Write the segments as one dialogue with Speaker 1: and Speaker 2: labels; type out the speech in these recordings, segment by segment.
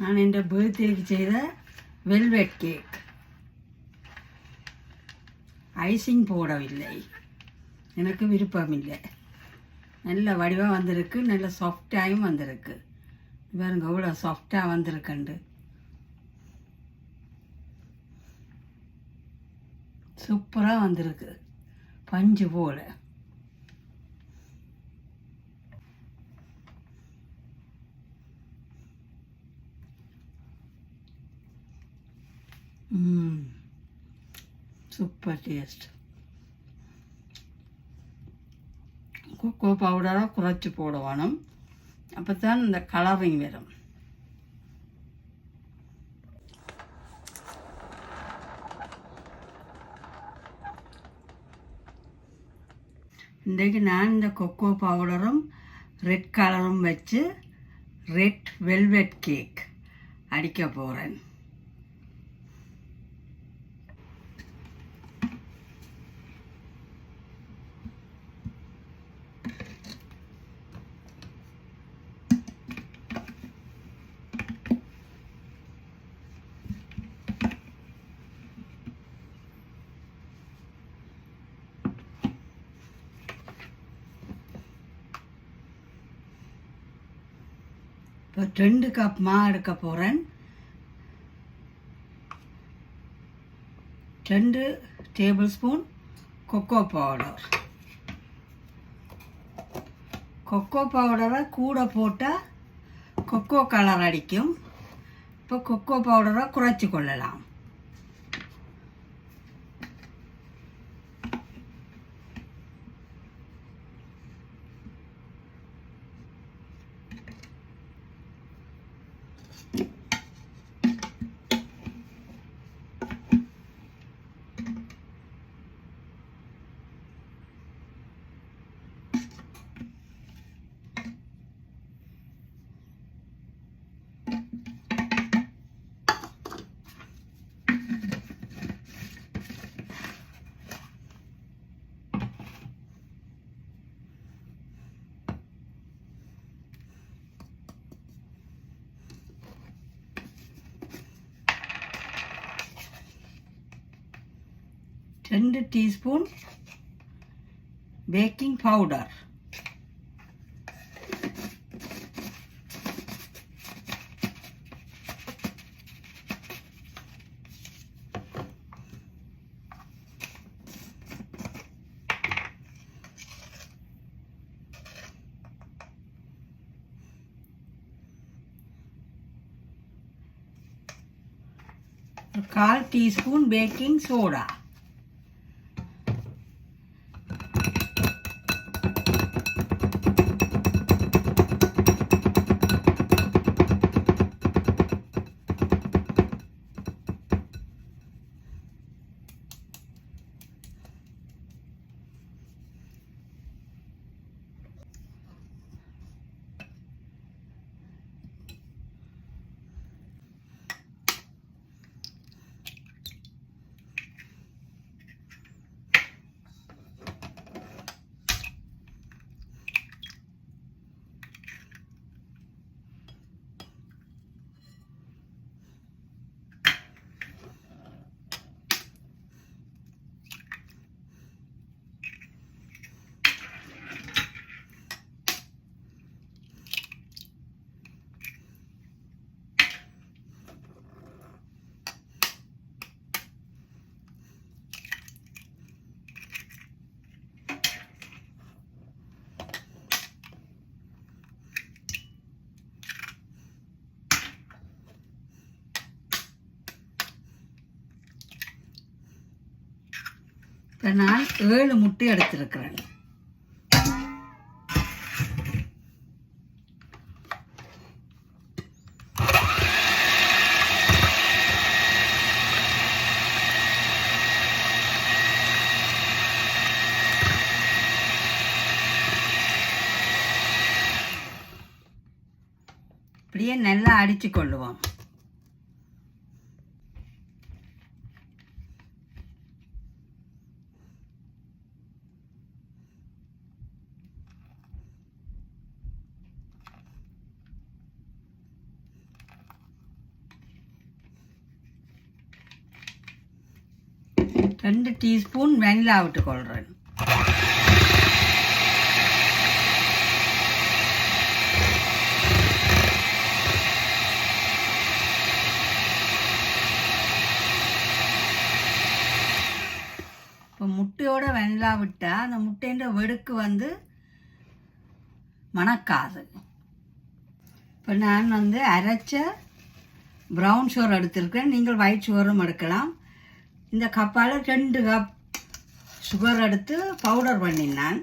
Speaker 1: நான் என் பர்த்டேக்கு செய்த வெல்வெட் கேக் ஐசிங் போடவில்லை. எனக்கு விருப்பம் இல்லை நல்ல வடிவாக வந்திருக்கு. நல்ல சாஃப்டாகவும் வந்திருக்கு. பாருங்க எவ்வளோ சாஃப்டாக வந்திருக்குண்டு. சூப்பராக வந்திருக்கு. பஞ்சு போல. ம். சூப்பர் டேஸ்ட் கொக்கோ பவுடரை குறைச்சி போடணும் அப்போ தான் இந்த கலரிங் வரும். இன்றைக்கு நான் இந்த கொக்கோ பவுடரும் ரெட் கலரும் வச்சு ரெட் வெல்வெட் கேக் அடிக்க போகிறேன் இப்போ ரெண்டு கப் மா எடுக்க போகிறேன் ரெண்டு tablespoon cocoa powder cocoa பவுடரை கூட போட்டால் கொக்கோ கலர் அடிக்கும். இப்போ கொக்கோ பவுடரை குறைச்சி கொள்ளலாம். ரெண்டு டீஸ்பூன் பேக்கிங் பவுடர் ஒரு கால் டீஸ்பூன் பேக்கிங் சோடா இப்போ நான் ஏழு முட்டை எடுத்திருக்கிறேன். இப்படியே நல்லா அடித்து கொள்ளுவோம். ரெண்டு டீஸ்பூன் வெனிலா விட்டுக்கொள்கிறேன் இப்போ முட்டையோட வெண்ணிலா விட்டால் அந்த முட்டைன்ற வெடுக்கு வந்து மணக்காது. இப்போ நான் வந்து அரைச்ச ப்ரௌன் ஷோர் எடுத்திருக்கேன் நீங்கள் ஒயிட் ஷோரும் எடுக்கலாம். இந்த கப்பால் ரெண்டு கப் சுகர் எடுத்து பவுடர் பண்ணினான்.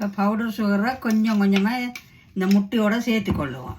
Speaker 1: இப்போ பவுடர் சுகரை கொஞ்சம் கொஞ்சமாக இந்த முட்டையோடு சேர்த்து கொள்ளுவோம்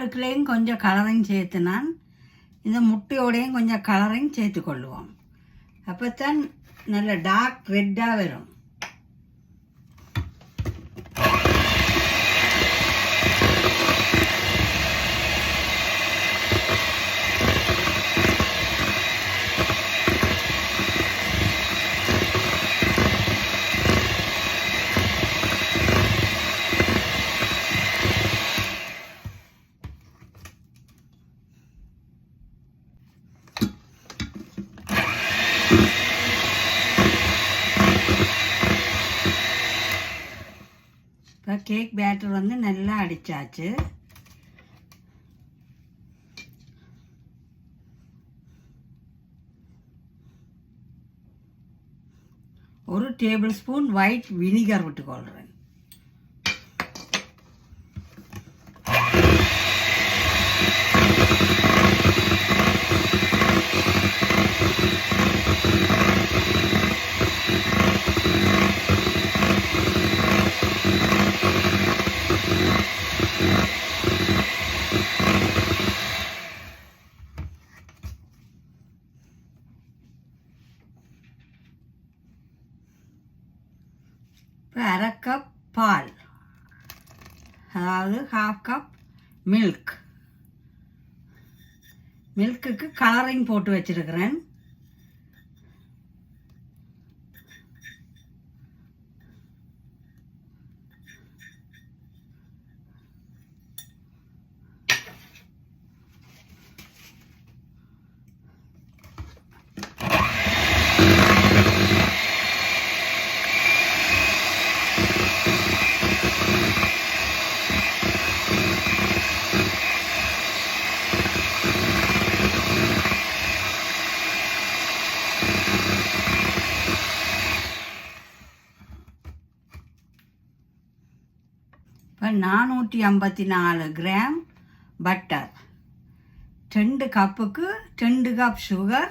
Speaker 1: இப்போ கொஞ்சம் கலரிங் சேர்த்துனான் இந்த முட்டையோடையும் கொஞ்சம் கலரிங் சேர்த்து கொள்ளுவோம் அப்போத்தான் நல்ல டார்க் ரெட்டாக வரும். கேக் பேட்டர் வந்து நல்லா அடித்தாச்சு ஒரு டேபிள் ஸ்பூன் ஒயிட் வினிகர் விட்டுக்கொள்கிறேன் இப்போ அரை கப் பால் அதாவது ஹாஃப் கப் மில்க் மில்க்குக்கு கலரிங் போட்டு வச்சிருக்கிறேன் நானூற்றி ஐம்பத்தி நாலு கிராம் பட்டர் ரெண்டு கப்புக்கு ரெண்டு கப் சுகர்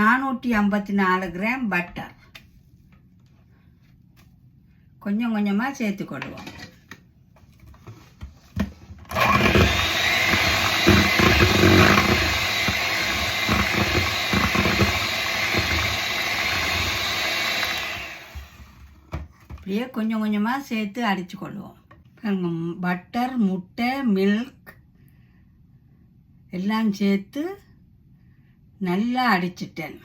Speaker 1: நானூற்றி ஐம்பத்தி நாலு கிராம் பட்டர் கொஞ்சம் கொஞ்சமாக சேர்த்துக்கொள்வோம் அப்படியே கொஞ்சம் கொஞ்சமாக சேர்த்து அடித்து கொள்வோம். பட்டர் முட்டை மில்க் எல்லாம் சேர்த்து நல்லா அடிச்சிட்டேன்.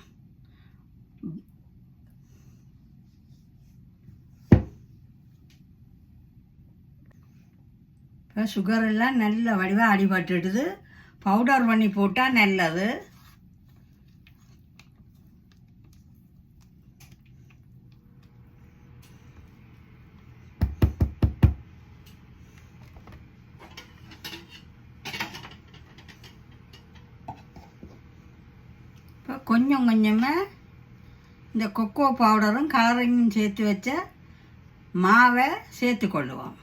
Speaker 1: இப்போ சுகர் எல்லாம் நல்ல வடிவாக அடிபட்டுடுது. பவுடர் பண்ணி போட்டால் நல்லது. கொஞ்சம் கொஞ்சமாக இந்த கொக்கோ பவுடரும் கலரிங்கும் சேர்த்து வச்ச மாவை சேர்த்து கொள்ளுவோம்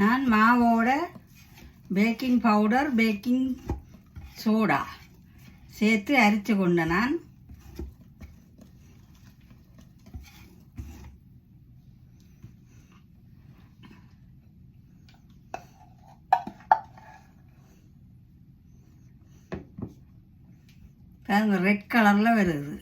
Speaker 1: நான் மாவோட பேக்கிங் பவுடர் பேக்கிங் சோடா சேர்த்து அரித்து கொண்ட நான் பாருங்க ரெட் கலரில் வருது.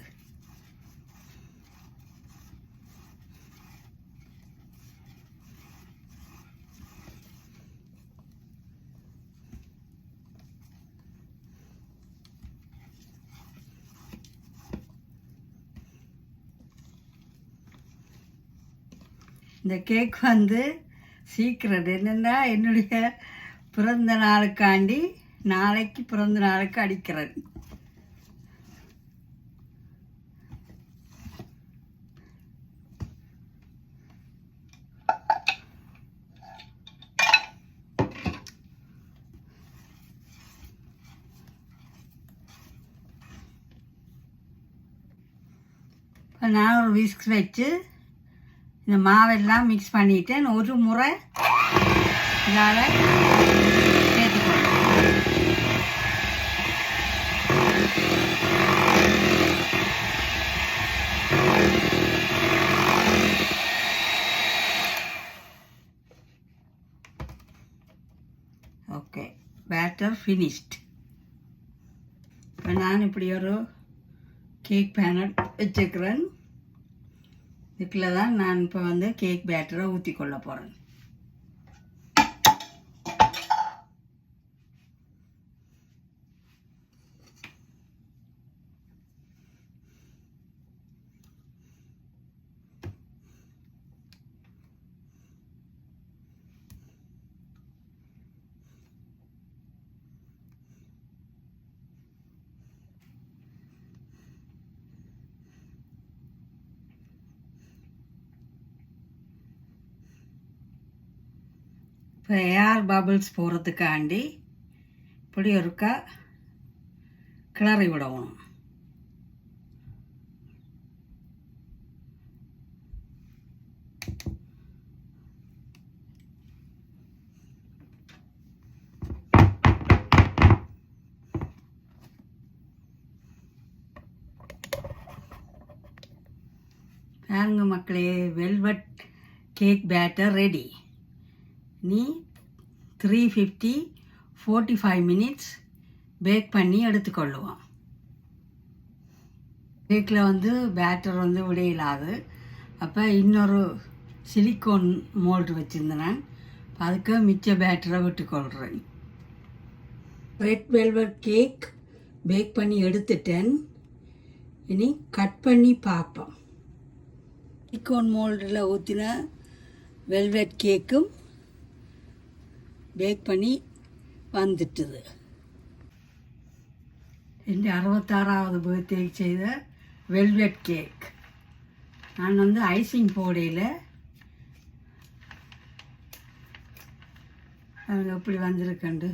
Speaker 1: இந்த கேக் வந்து சீக்ரெட் என்னென்னா என்னுடைய பிறந்த நாளுக்காண்டி நாளைக்கு பிறந்த நாளுக்கு அடிக்கிறேன். நான் ஒரு விஸ்க் வச்சு இந்த மாவெல்லாம் மிக்ஸ் பண்ணிட்டேன் ஒரு முறை இதால் சேர்த்துக்கணும். ஓகே பேட்டர் ஃபினிஷ்ட் இப்போ நான் இப்படி ஒரு கேக் பேனட் வச்சுக்கிறேன். இதுக்குள்ளே தான் நான் இப்போ வந்து கேக் பேட்டரை ஊற்றி கொள்ள போகிறேன் இப்போ ஏஆர் பபிள்ஸ் போகிறதுக்காண்டி இப்படி ஒருக்கா கிளறி விடணும். பாருங்க மக்களே வெல்வெட் கேக் பேட்டர் ரெடி நீ three fifty forty five minutes bake பண்ணி எடுத்துக்கொள்ளுவோம் கேக்கில் வந்து பேட்டர் வந்து விடையிலாது அப்போ இன்னொரு சிலிக்கோன் மோல்டு வச்சுருந்தேன். நான் அதுக்கு மிச்ச பேட்டரை விட்டுக்கொள்கிறேன் ரெட் வெல்வெட் கேக் பேக் பண்ணி எடுத்துட்டேன். இனி கட் பண்ணி பார்ப்போம். சிலிக்கோன் மோல்டில் ஊற்றின வெல்வெட் கேக்கும் பேக் பண்ணி வந்துட்டுது എൻ്റെ அறுபத்தாறாவது பர்த்டேக்கு செய்த வெல்வெட் கேக் நான் வந்து ஐசிங் போடையில் அவங்க எப்படி வந்திருக்கண்டு